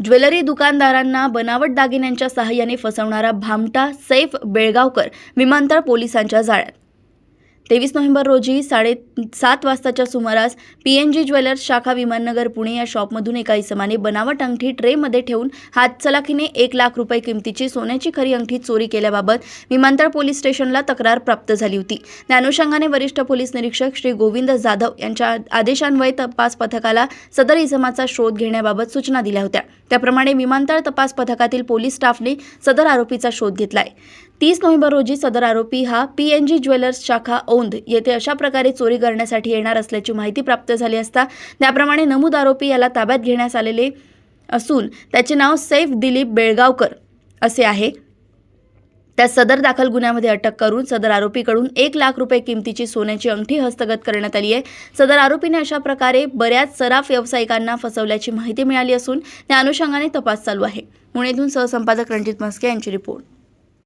Jewellery दुकानदारांना बनावट दागिन्यांच्या सहाय्याने फसवणारा भामटा सैफ बेळगावकर विमानतळ पोलिसांच्या जाळ्यात. तेवीस नोव्हेंबर रोजी साडे सात वाजताच्या सुमारास पी एन जी ज्वेलर्स शाखा विमाननगर पुणे या शॉपमधून एका इसमाने बनावट अंगठी ट्रेमध्ये ठेवून हातचलाखीने एक लाख रुपये किमतीची सोन्याची खरी अंगठी चोरी केल्याबाबत विमानतळ पोलीस स्टेशनला तक्रार प्राप्त झाली होती. त्या अनुषंगाने वरिष्ठ पोलीस निरीक्षक श्री गोविंद जाधव यांच्या आदेशान्वये तपास पथकाला सदर इसमाचा शोध घेण्याबाबत सूचना दिल्या होत्या. त्याप्रमाणे विमानतळ तपास पथकातील पोलीस स्टाफने सदर आरोपीचा शोध घेतलाय. तीस नोव्हेंबर रोजी सदर आरोपी हा पी एन जी ज्वेलर्स शाखा औंध येथे अशा प्रकारे चोरी करण्यासाठी येणार असल्याची माहिती प्राप्त झाली असता त्याप्रमाणे नमूद आरोपी याला ताब्यात घेण्यात आलेले असून त्याचे नाव सैफ दिलीप बेळगावकर असे आहे. त्या सदर दाखल गुन्ह्यामध्ये अटक करून सदर आरोपीकडून एक लाख रुपये किमतीची सोन्याची अंगठी हस्तगत करण्यात आली आहे. सदर आरोपीने अशा प्रकारे बऱ्याच सराफ व्यावसायिकांना फसवल्याची माहिती मिळाली असून त्या अनुषंगाने तपास चालू आहे. पुणेतून सहसंपादक रणजित म्हस्के यांची रिपोर्ट.